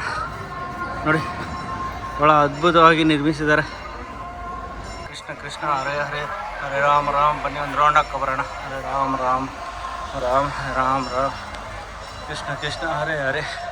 ನೋಡಿ ಭಾಳ ಅದ್ಭುತವಾಗಿ ನಿರ್ಮಿಸಿದ್ದಾರೆ. ಕೃಷ್ಣ ಕೃಷ್ಣ, ಹರೇ ಹರೇ ಹರೇ ರಾಮ್ ರಾಮ್, ಬನ್ನಿ ಒಂದು ರೌಂಡ್ ಬರೋಣ. ಹರೇ ರಾಮ್ ರಾಮ್ ರಾಮ್ ರಾಮ್ ರಾಮ್, ಕೃಷ್ಣ ಕೃಷ್ಣ, ಹರೇ ಹರೇ.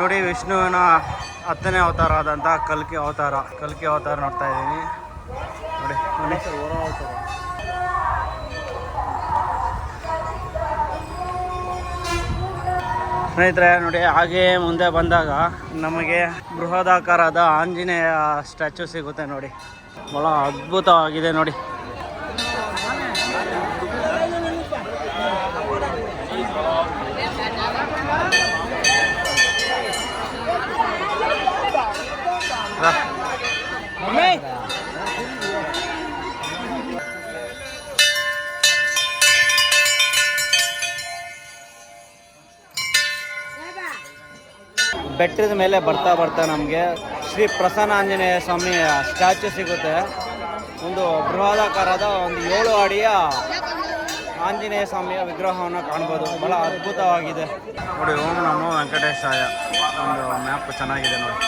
ನೋಡಿ ವಿಷ್ಣುವಿನ ಹತ್ತನೇ ಅವತಾರ ಆದಂಥ ಕಲ್ಕಿ ಅವತಾರ ಕಲ್ಕಿ ಅವತಾರ ನೋಡ್ತಾ ಇದ್ದೀನಿ. ನೋಡಿ ಸ್ನೇಹಿತರೆ, ನೋಡಿ, ಹಾಗೆ ಮುಂದೆ ಬಂದಾಗ ನಮಗೆ ಬೃಹದಾಕಾರದ ಆಂಜನೇಯ ಸ್ಟ್ಯಾಚು ಸಿಗುತ್ತೆ ನೋಡಿ. ಭಾಳ ಅದ್ಭುತವಾಗಿದೆ ನೋಡಿ. ಬೆಟ್ಟದ ಮೇಲೆ ಬರ್ತಾ ಬರ್ತಾ ನಮಗೆ ಶ್ರೀ ಪ್ರಸನ್ನ ಆಂಜನೇಯ ಸ್ವಾಮಿಯ ಸ್ಟ್ಯಾಚು ಸಿಗುತ್ತೆ. ಒಂದು ಬೃಹದಾಕಾರದ ಒಂದು ಏಳು ಅಡಿಯ ಆಂಜನೇಯ ಸ್ವಾಮಿಯ ವಿಗ್ರಹವನ್ನು ಕಾಣ್ಬೋದು. ಬಹಳ ಅದ್ಭುತವಾಗಿದೆ. ನೋಡಿ, ಓಂ ನಮೋ ವೆಂಕಟೇಶಾಯ. ಒಂದು ಮ್ಯಾಪ್ ಚೆನ್ನಾಗಿದೆ ನೋಡಿ.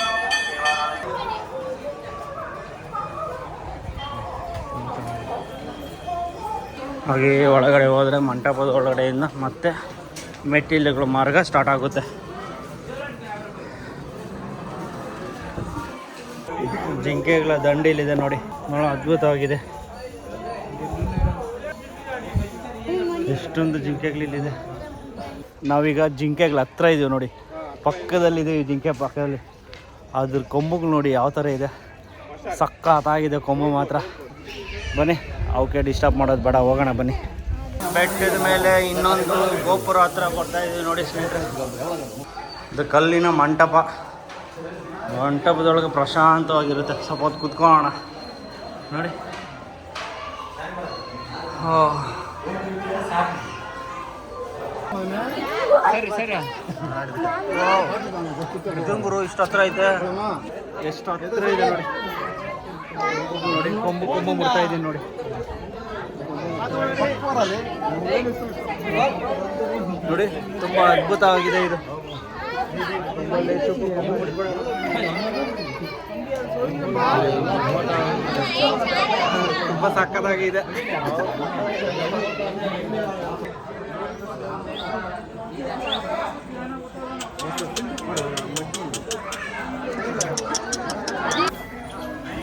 ಹಾಗೆ ಒಳಗಡೆ ಹೋದರೆ ಮಂಟಪದ ಒಳಗಡೆಯಿಂದ ಮತ್ತೆ ಮೆಟ್ಟಿಲುಗಳ ಮಾರ್ಗ ಸ್ಟಾರ್ಟ್ ಆಗುತ್ತೆ. ಜಿಂಕೆಗಳ ದಂಡಿಲಿದೆ ನೋಡಿ. ಬಹಳ ಅದ್ಭುತವಾಗಿದೆ. ಎಷ್ಟೊಂದು ಜಿಂಕೆಗಳಿಲ್ಲಿದೆ. ನಾವೀಗ ಜಿಂಕೆಗಳ ಹತ್ರ ಇದೀವಿ ನೋಡಿ. ಪಕ್ಕದಲ್ಲಿದೆ ಈ ಜಿಂಕೆ ಪಕ್ಕದಲ್ಲಿ. ಅದ್ರ ಕೊಂಬುಗಳು ನೋಡಿ ಯಾವ ಥರ ಇದೆ. ಸಕ್ಕತ್ತಾಗಿದೆ ಕೊಂಬು ಮಾತ್ರ. ಬನ್ನಿ, ಅವಕ್ಕೆ ಡಿಸ್ಟರ್ಬ್ ಮಾಡೋದು ಬೇಡ, ಹೋಗೋಣ ಬನ್ನಿ. ಬೆಟ್ಟದ ಮೇಲೆ ಇನ್ನೊಂದು ಗೋಪುರ ಹತ್ರ ಬರ್ತಾ ಇದೀವಿ ನೋಡಿ ಸ್ನೇಹಿತರೆ. ಇದು ಕಲ್ಲಿನ ಮಂಟಪ. ಮಂಟಪದೊಳಗೆ ಪ್ರಶಾಂತವಾಗಿರುತ್ತೆ. ಸ್ವಲ್ಪ ಹೊತ್ತು ಕುತ್ಕೊಳ್ಳೋಣ. ನೋಡಿ. ಸರಿ ಗುರು ಇಷ್ಟು ಹತ್ರ ಐತೆ? ಎಷ್ಟು ಹತ್ರ ಇದೆ ನೋಡಿ. ನೋಡಿ, ಕೊಂಬು ಕೊಂಬು ಮುಡ್ತಾ ಇದ್ದೀನಿ ನೋಡಿ. ನೋಡಿ, ತುಂಬಾ ಅದ್ಭುತವಾಗಿದೆ ಇದು. ತುಂಬಾ ಸಕ್ಕದಾಗಿದೆ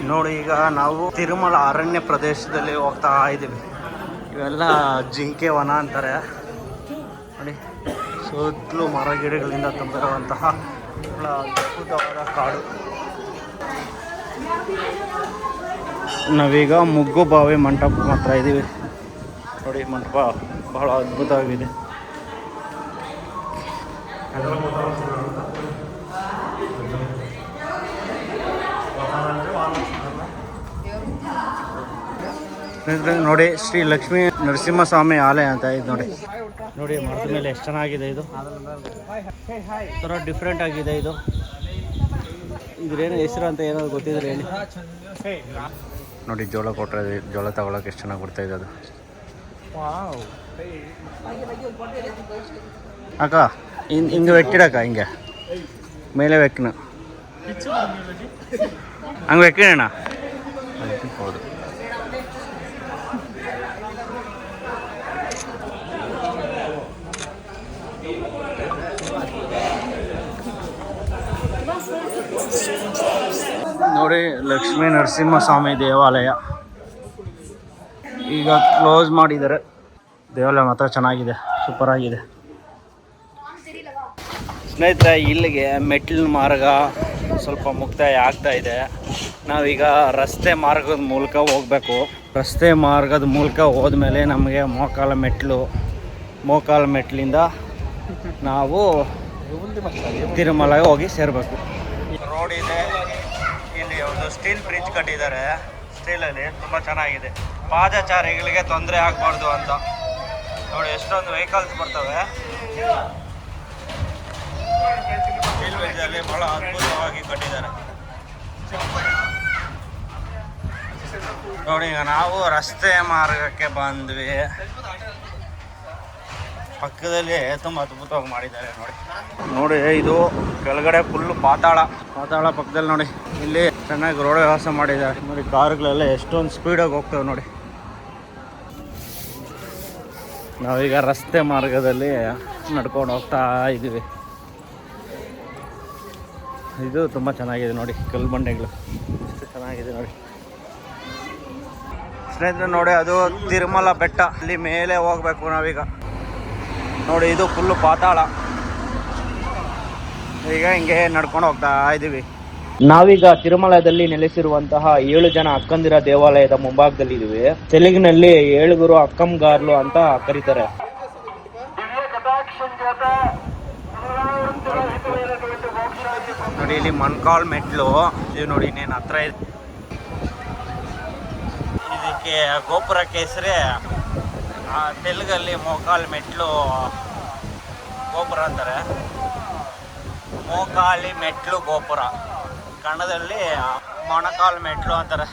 ನೋಡಿ ಈಗ ನಾವು ತಿರುಮಲ ಅರಣ್ಯ ಪ್ರದೇಶದಲ್ಲಿ ಹೋಗ್ತಾ ಇದ್ದೀವಿ ಇವೆಲ್ಲ ಜಿಂಕೆ ವನ ಅಂತಾರೆ. ಸುತ್ತಲೂ ಮರ ಗಿಡಗಳಿಂದ ತುಂಬಿರುವಂತಹ ಅದ್ಭುತವಾದ ಕಾಡು. ನಾವೀಗ ಮುಗ್ಗು ಬಾವಿ ಮಂಟಪ ಮಾತ್ರ ಇದ್ದೀವಿ. ನೋಡಿ, ಮಂಟಪ ಬಹಳ ಅದ್ಭುತವಾಗಿದೆ. ಸ್ನೇಹಿತರೆ ನೋಡಿ ಶ್ರೀ ಲಕ್ಷ್ಮೀ ನರಸಿಂಹಸ್ವಾಮಿ ಆಲಯ ಅಂತ ಇದು ನೋಡಿ. ನೋಡಿ ಮರದ ಮೇಲೆ ಎಷ್ಟು ಚೆನ್ನಾಗಿದೆ ಇದು. ಥರ ಡಿಫ್ರೆಂಟ್ ಆಗಿದೆ ಇದು. ಇದ್ರೇನು ಹೆಸರು ಅಂತ ಏನಾದ್ರು ಗೊತ್ತಿದ್ರೆ ಹೇಳಿ. ನೋಡಿ ಜೋಳ ಕೊಟ್ಟರೆ ಜೋಳ ತಗೊಳಕ್ಕೆ ಎಷ್ಟು ಚೆನ್ನಾಗಿ ಕೊಡ್ತಾ ಇದೆ ಅದು. ಅಕ್ಕ ಹಿಂಗೆ ಹಿಂಗೆ ವೆಕ್ಕಿಡಕ್ಕ ಹಿಂಗೆ. ಮೇಲೆ ವೆಕ್ಕಿನ. ಹಂಗೆ ವೆಕ್ಕಿಣ ಹೌದು. ನೋಡಿ ಲಕ್ಷ್ಮೀ ನರಸಿಂಹಸ್ವಾಮಿ ದೇವಾಲಯ. ಈಗ ಕ್ಲೋಸ್ ಮಾಡಿದ್ದಾರೆ. ದೇವಾಲಯ ಮಾತ್ರ ಚೆನ್ನಾಗಿದೆ ಸೂಪರ್ ಆಗಿದೆ. ಸ್ನೇಹಿತರೆ, ಇಲ್ಲಿಗೆ ಮೆಟ್ಲಿನ ಮಾರ್ಗ ಸ್ವಲ್ಪ ಮುಕ್ತಾಯ ಆಗ್ತಾ ಇದೆ. ನಾವೀಗ ರಸ್ತೆ ಮಾರ್ಗದ ಮೂಲಕ ಹೋಗಬೇಕು. ರಸ್ತೆ ಮಾರ್ಗದ ಮೂಲಕ ಹೋದ್ಮೇಲೆ ನಮಗೆ ಮೋಕಾಲ ಮೆಟ್ಲು ಮೋಕಾಲ ಮೆಟ್ಲಿಂದ ನಾವು ತಿರುಮಲಗೆ ಹೋಗಿ ಸೇರಬೇಕು. ರೋಡ್ ಇದೆ. ಸ್ಟೀಲ್ ಬ್ರಿಡ್ಜ್ ಕಟ್ಟಿದ್ದಾರೆ. ಸ್ಟೀಲಲ್ಲಿ ತುಂಬ ಚೆನ್ನಾಗಿದೆ. ಪಾದಚಾರಿಗಳಿಗೆ ತೊಂದರೆ ಆಗಬಾರ್ದು ಅಂತ. ನೋಡಿ, ಎಷ್ಟೊಂದು ವೆಹಿಕಲ್ಸ್ ಬರ್ತವೆ. ಸ್ಟೀಲ್ ಬ್ರಿಡ್ಜಲ್ಲಿ ಬಹಳ ಅದ್ಭುತವಾಗಿ ಕಟ್ಟಿದ್ದಾರೆ. ನೋಡಿ, ಈಗ ನಾವು ರಸ್ತೆ ಮಾರ್ಗಕ್ಕೆ ಬಂದ್ವಿ. ಪಕ್ಕದಲ್ಲಿ ತುಂಬ ಅದ್ಭುತವಾಗಿ ಮಾಡಿದ್ದಾರೆ, ನೋಡಿ. ನೋಡಿ, ಇದು ಕೆಳಗಡೆ ಫುಲ್ಲು ಪಾತಾಳ. ಪಾತಾಳ ಪಕ್ಕದಲ್ಲಿ ನೋಡಿ. ಇಲ್ಲಿ ಚೆನ್ನಾಗಿ ರೋಡ್ ವ್ಯವಸ್ಥೆ ಮಾಡಿದ್ದಾರೆ. ನೋಡಿ, ಕಾರುಗಳೆಲ್ಲ ಎಷ್ಟೊಂದು ಸ್ಪೀಡಾಗಿ ಹೋಗ್ತವೆ ನೋಡಿ. ನಾವೀಗ ರಸ್ತೆ ಮಾರ್ಗದಲ್ಲಿ ನಡ್ಕೊಂಡು ಹೋಗ್ತಾ ಇದ್ದೀವಿ. ಇದು ತುಂಬ ಚೆನ್ನಾಗಿದೆ ನೋಡಿ, ಕಲ್ಲು ಬಂಡೆಗಳು. ಎಷ್ಟು ಚೆನ್ನಾಗಿದೆ ನೋಡಿ. ಸ್ನೇಹಿತರೆ, ನೋಡಿ, ಅದು ತಿರುಮಲ ಬೆಟ್ಟ. ಅಲ್ಲಿ ಮೇಲೆ ಹೋಗ್ಬೇಕು ನಾವೀಗ. ನೋಡಿ, ಇದು ಫುಲ್ಲು ಪಾತಾಳ. ಈಗ ಹಿಂಗೆ ನಡ್ಕೊಂಡು ಹೋಗ್ತಾ ಇದ್ದೀವಿ. ನಾವೀಗ ತಿರುಮಲದಲ್ಲಿ ನೆಲೆಸಿರುವಂತಹ ಏಳು ಜನ ಅಕ್ಕಂದಿರ ದೇವಾಲಯದ ಮುಂಭಾಗದಲ್ಲಿ ಇದೀವಿ ತೆಲುಗಿನಲ್ಲಿ ಏಳುಗುರು ಅಕ್ಕಂಗಾರ್ಲು ಅಂತ ಕರೀತಾರೆ. ನೋಡಿ, ಇಲ್ಲಿ ಮಣ್ಕಾಳ್ ಮೆಟ್ಲು. ಇದು ನೋಡಿ, ಇನ್ನೇನು ಹತ್ರ ಇದೆ. ಇದಕ್ಕೆ ಗೋಪುರಕ್ಕೆ ಹೆಸರೇ ತೆಲುಗಲ್ಲಿ ಮೋಕಾಲ್ ಮೆಟ್ಲು ಗೋಪುರ ಅಂತಾರೆ. ಮೋಕಾಲಿ ಮೆಟ್ಲು ಗೋಪುರ. ಕನ್ನಡದಲ್ಲಿ ಮೊಣಕಾಲ್ ಮೆಟ್ಲು ಅಂತಾರೆ.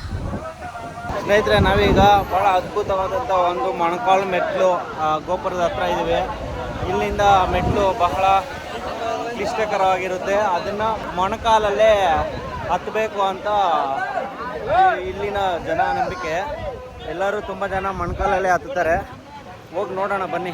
ಸ್ನೇಹಿತರೆ, ನಾವೀಗ ಬಹಳ ಅದ್ಭುತವಾದಂಥ ಒಂದು ಮೊಣಕಾಲ್ ಮೆಟ್ಲು ಗೋಪುರದ ಹತ್ರ ಇದ್ದೀವಿ. ಇಲ್ಲಿಂದ ಮೆಟ್ಲು ಬಹಳ ಕ್ಲಿಷ್ಟಕರವಾಗಿರುತ್ತೆ. ಅದನ್ನು ಮೊಣಕಾಲಲ್ಲೇ ಹತ್ತಬೇಕು ಅಂತ ಇಲ್ಲಿನ ಜನ ನಂಬಿಕೆ ಎಲ್ಲರೂ ತುಂಬ ಜನ ಮೊಣಕಾಲಲ್ಲೇ ಹತ್ತುತ್ತಾರೆ. ಹೋಗಿ ನೋಡೋಣ, ಬನ್ನಿ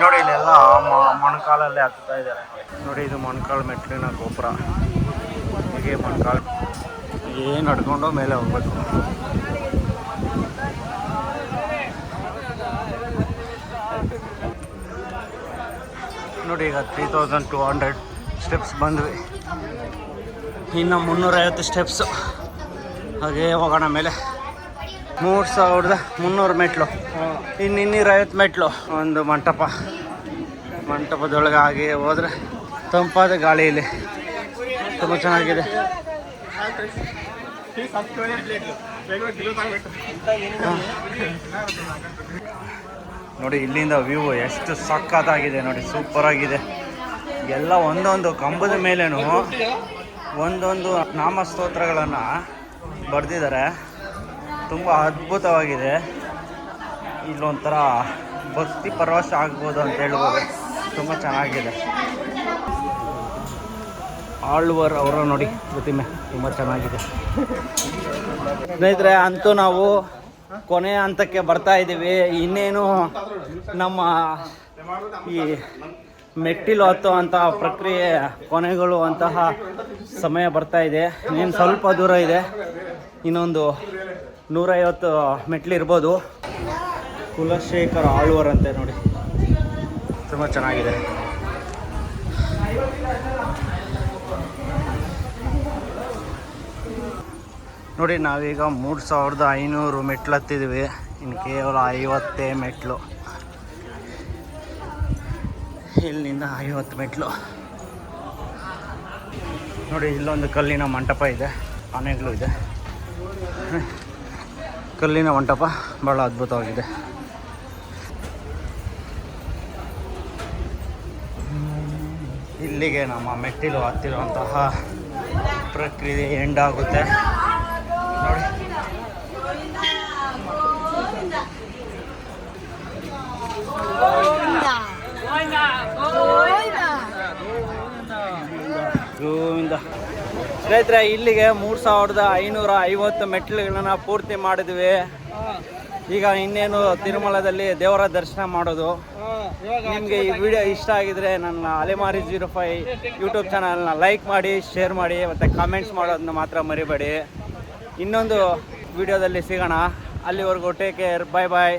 ನೋಡಿ ಇಲ್ಲೆಲ್ಲ ಮ- ಮೊಣಕಾಲಲ್ಲೇ ಹತ್ತಾ ಇದ್ದಾರೆ. ನೋಡಿ ಇದು ಮೊಣಕಾಲು ಮೆಟ್ಲಿನ ಗೋಪುರ. ಹೀಗೆ ಮೊಣಕಾಲು ಏನು ನಡ್ಕೊಂಡು ಮೇಲೆ ಹೋಗ್ಬೇಕು. ನೋಡಿ ಈಗ three thousand two hundred steps ಬಂದ್ವಿ. ಇನ್ನು ಮುನ್ನೂರೈವತ್ತು ಸ್ಟೆಪ್ಸು ಹಾಗೆ ಹೋಗೋಣ ಮೇಲೆ. ಮೂರು ಸಾವಿರದ ಮುನ್ನೂರು ಮೆಟ್ಲು. ಇನ್ನು ಇನ್ನೂರೈವತ್ತು ಮೆಟ್ಲು ಒಂದು ಮಂಟಪ. ಮಂಟಪದೊಳಗೆ ಹಾಗೆ ಹೋದ್ರೆ ತಂಪಾದ ಗಾಳಿ ಇಲ್ಲಿ. ತುಂಬ ಚೆನ್ನಾಗಿದೆ. ನೋಡಿ, ಇಲ್ಲಿಂದ ವ್ಯೂ ಎಷ್ಟು ಸಕ್ಕತ್ತಾಗಿದೆ ನೋಡಿ ಸೂಪರ್ ಆಗಿದೆ. ಎಲ್ಲ ಒಂದೊಂದು ಕಂಬದ ಮೇಲೇನು ಒಂದೊಂದು ನಾಮಸ್ತೋತ್ರಗಳನ್ನು ಬರೆದಿದ್ದಾರೆ. ತುಂಬ ಅದ್ಭುತವಾಗಿದೆ. ಇಲ್ಲೊಂಥರ ಭಕ್ತಿ ಪರವಶ ಆಗ್ಬೋದು ಅಂತ ಹೇಳ್ಬೋದು. ತುಂಬ ಚೆನ್ನಾಗಿದೆ. ಆಳ್ವರ್ ಅವರ ನೋಡಿ, ಪ್ರತಿಮೆ ತುಂಬ ಚೆನ್ನಾಗಿದೆ. ಸ್ನೇಹಿತರೆ, ಅಂತೂ ನಾವು ಕೊನೆ ಹಂತಕ್ಕೆ ಬರ್ತಾ ಇದ್ದೀವಿ. ಇನ್ನೇನು ನಮ್ಮ ಈ ಮೆಟ್ಟಿಲು ಹತ್ತುವಂತಹ ಪ್ರಕ್ರಿಯೆ ಕೊನೆಗಳು ಅಂತಹ ಸಮಯ ಬರ್ತಾ ಇದೆ. ಇನ್ನೇನು ಸ್ವಲ್ಪ ದೂರ ಇದೆ. ಇನ್ನೊಂದು ನೂರೈವತ್ತು ಮೆಟ್ಲು ಇರ್ಬೋದು. ಕುಲಶೇಖರ್ ಆಳ್ವರ್ ಅಂತೆ ನೋಡಿ. ತುಂಬ ಚೆನ್ನಾಗಿದೆ. ನೋಡಿ, ನಾವೀಗ ಮೂರು ಸಾವಿರದ ಐನೂರು ಮೆಟ್ಲು ಹತ್ತಿದ್ವಿ ಇನ್ನು ಕೇವಲ ಐವತ್ತೇ ಮೆಟ್ಲು. ಇಲ್ಲಿಂದ ಐವತ್ತು ಮೆಟ್ಲು. ನೋಡಿ, ಇಲ್ಲೊಂದು ಕಲ್ಲಿನ ಮಂಟಪ ಇದೆ. ಆನೆಗಳು ಇದೆ. ಕಲ್ಲಿನ ಮಂಟಪ ಭಾಳ ಅದ್ಭುತವಾಗಿದೆ. ಇಲ್ಲಿಗೆ ನಮ್ಮ ಮೆಟ್ಟಿಲು ಹತ್ತಿರುವಂತಹ ಪ್ರಕ್ರಿಯೆ ಎಂಡ್ ಆಗುತ್ತೆ. ನೋಡಿ ಗೋವಿಂದ. ಸ್ನೇಹಿತರೆ, ಇಲ್ಲಿಗೆ ಮೂರು ಸಾವಿರದ ಐನೂರ ಐವತ್ತು ಮೆಟ್ಟಿಲುಗಳನ್ನ ಪೂರ್ತಿ ಮಾಡಿದ್ವಿ. ಈಗ ಇನ್ನೇನು ತಿರುಮಲದಲ್ಲಿ ದೇವರ ದರ್ಶನ ಮಾಡೋದು. ನಿಮಗೆ ಈ ವಿಡಿಯೋ ಇಷ್ಟ ಆಗಿದ್ರೆ ನನ್ನ ಅಲೆಮಾರಿ ಜೀರೋ ಫೈ ಯೂಟ್ಯೂಬ್ ಚಾನಲ್ನ ಲೈಕ್ ಮಾಡಿ ಶೇರ್ ಮಾಡಿ, ಮತ್ತು ಕಾಮೆಂಟ್ಸ್ ಮಾಡೋದನ್ನ ಮಾತ್ರ ಮರಿಬೇಡಿ. ಇನ್ನೊಂದು ವಿಡಿಯೋದಲ್ಲಿ ಸಿಗೋಣ. ಅಲ್ಲಿವರೆಗೂ ಟೇಕ್ ಕೇರ್ ಬಾಯ್ ಬಾಯ್